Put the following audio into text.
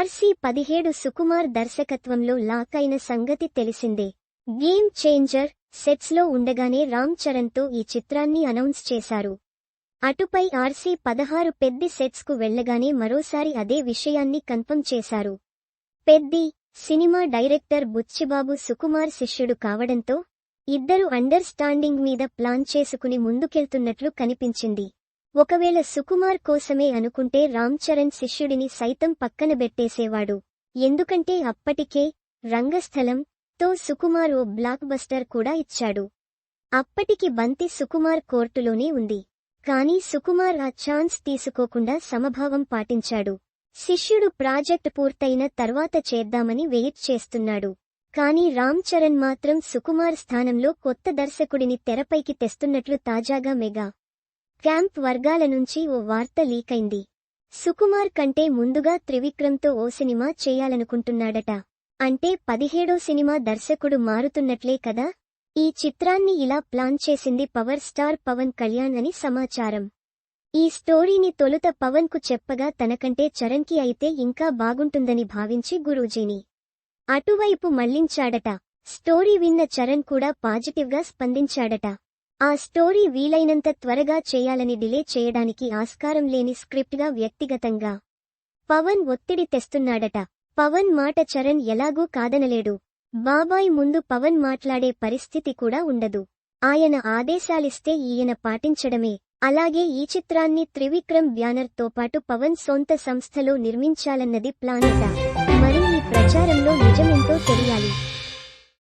RC పదిహేడు సుకుమార్ దర్శకత్వంలో lock అయిన సంగతి తెలిసిందే. గేమ్ చేంజర్ సెట్స్లో ఉండగానే రామ్ చరణ్తో ఈ చిత్రాన్ని అనౌన్స్ చేశారు. అటుపై ఆర్సీ పదహారు పెద్ది సెట్స్కు వెళ్ళగానే మరోసారి అదే విషయాన్ని కన్ఫర్మ్ చేశారు. పెద్ది సినిమా డైరెక్టర్ బుచ్చిబాబు సుకుమార్ శిష్యుడు కావడంతో ఇద్దరు అండర్స్టాండింగ్ మీద ప్లాన్ చేసుకుని ముందుకెళ్తున్నట్లు కనిపించింది. ఒకవేళ సుకుమార్ కోసమే అనుకుంటే రామ్ చరణ్ శిష్యుడిని సైతం పక్కన పెట్టేసేవాడు. ఎందుకంటే అప్పటికే రంగస్థలం తో సుకుమార్ ఓ బ్లాక్ బస్టర్ కూడా ఇచ్చాడు. అప్పటికి బంతి సుకుమార్ కోర్టులోనే ఉంది. కానీ సుకుమార్ ఆ ఛాన్స్ తీసుకోకుండా సమభావం పాటించాడు. శిష్యుడు ప్రాజెక్ట్ పూర్తయిన తర్వాత చేద్దామని వెయిట్ చేస్తున్నాడు. కానీ రామ్ చరణ్ మాత్రం సుకుమార్ స్థానంలో కొత్త దర్శకుడిని తెరపైకి తెస్తున్నట్లు తాజాగా మెగా క్యాంప్ వర్గాల నుంచి ఓ వార్త లీకైంది. సుకుమార్ కంటే ముందుగా త్రివిక్రమ్తో ఓ సినిమా చేయాలనుకుంటున్నాడట. అంటే పదిహేడో సినిమా దర్శకుడు మారుతున్నట్లే కదా? ఈ చిత్రాన్ని ఇలా ప్లాన్ చేసింది పవర్ స్టార్ పవన్ కళ్యాణ్ అని సమాచారం. ఈ స్టోరీని తొలుత పవన్కు చెప్పగా తనకంటే చరణ్కి అయితే ఇంకా బాగుంటుందని భావించి గురూజీని అటువైపు మళ్ళించాడట. స్టోరీ విన్న చరణ్ కూడా పాజిటివ్గా స్పందించాడట. ఆ స్టోరీ వీలైనంత త్వరగా చేయాలని డిలే చేయడానికి ఆస్కారం లేని స్క్రిప్ట్గా వ్యక్తిగతంగా పవన్ ఒత్తిడి తెస్తున్నాడట. పవన్ మాట చరణ్ ఎలాగూ కాదనలేడు. బాబాయ్ ముందు పవన్ మాట్లాడే పరిస్థితి కూడా ఉండదు. ఆయన ఆదేశాలిస్తే ఈయన పాటించడమే. అలాగే ఈ చిత్రాన్ని త్రివిక్రమ్ బ్యానర్తో పాటు పవన్ సొంత సంస్థలో నిర్మించాలన్నది ప్లానట మరి ఈ ప్రచారంలో నిజమెంతో తెలియాలి.